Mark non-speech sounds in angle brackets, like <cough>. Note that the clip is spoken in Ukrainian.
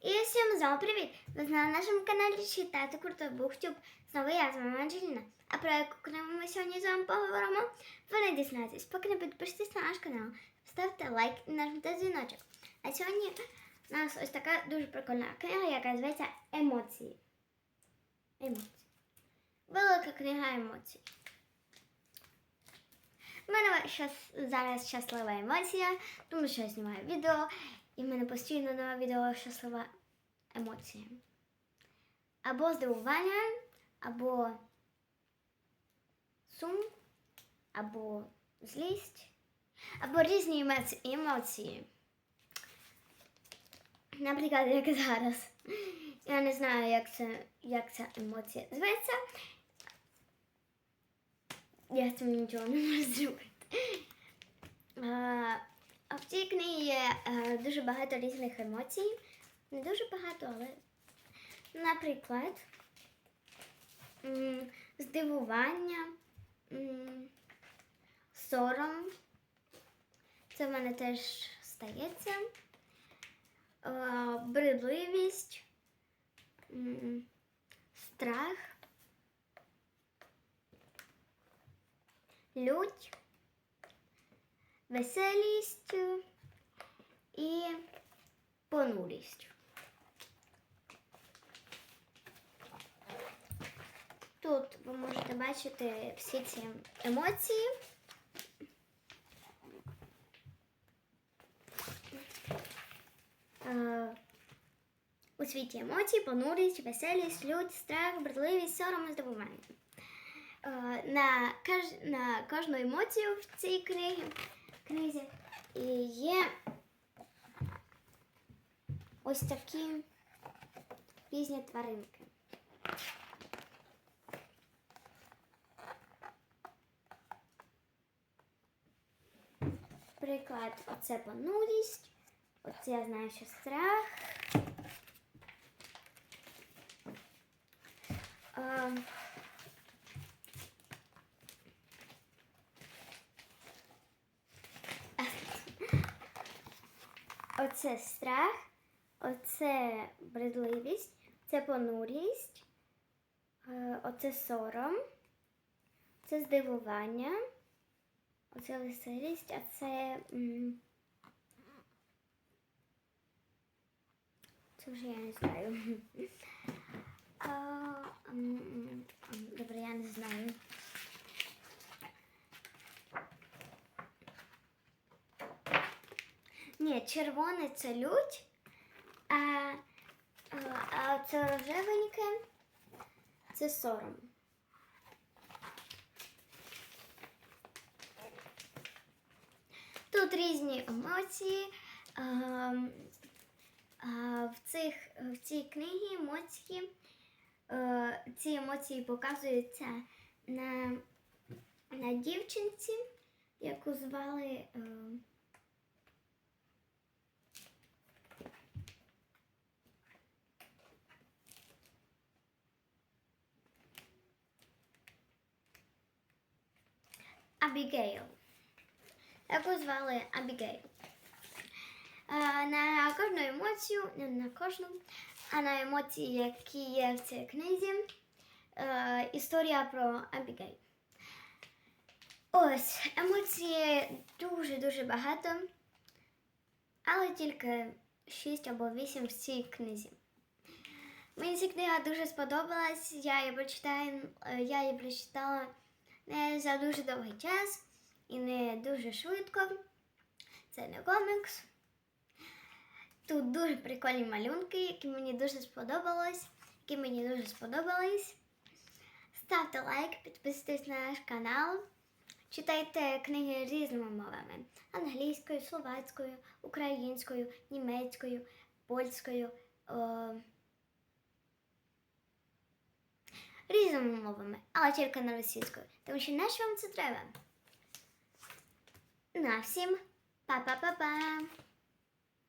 І всім знову привіт! Ви на нашому каналі читати круто Буктюб. Знову я з вами. А про яку книгу ми сьогодні з вами не дізнаєтесь. Поки не підпишитесь на наш канал, ставте лайк і нажмите дзвіночок. А сьогодні у нас ось така дуже прикольна книга, яка зветься Емоції. Емоції. Велика книга емоцій. У мене зараз щаслива емоція, тому що я знімаю відео, і в мене постійно на відео щаслива емоція. Або здивування, або сум, або злість, або різні емоці- емоції. Наприклад, як зараз. Я не знаю, як, це, як ця емоція зветься. Я цим нічого не можу зробити. А, в цій книгі є е, дуже багато різних емоцій. Не дуже багато, але, наприклад, м, здивування, м, сором. Це в мене теж стається. Е, Бредливість, м, страх. лють, веселість і понурість. Тут ви можете бачити всі ці емоції. Е, У світі емоцій, понурість, веселість, лють, страх, бредливість, сором і здивування. Е, на, на кожну емоцію в цій книгі, книзі і є ось такі різні тваринки. Приклад, оце понурість, оце я знаю, що страх. Е, Оце страх, оце бредливість, це понурість, е, оце сором, це здивування, оце веселість, а це. Це вже я не знаю. <laughs> А, м, м, м, Добре, я не знаю. Ні, червоне це лють, а, а, а це рожевеньке це сором. Тут різні емоції. А, а, в, цих, в цій книгі емоції, е, ці емоції показуються на, на дівчинці, яку звали. е, Абігейл. Яку звали Абігейл. На кожну емоцію, не на кожну, а на емоції, які є в цій книзі, е, історія про Абігейл. Ось, емоції дуже-дуже багато, але тільки 6 або 8 в цій книзі. Мені ця книга дуже сподобалась. Я її прочитаю, е, я її прочитала за дуже довгий час і не дуже швидко. Це не комікс. Тут дуже прикольні малюнки, які мені дуже сподобались. Які мені дуже сподобались. Ставте лайк, підписуйтесь на наш канал. Читайте книги різними мовами: англійською, словацькою, українською, німецькою, польською. О... різними мовами, але тільки не російською. Тому що нащо вам це треба? На всім па-па-па-па!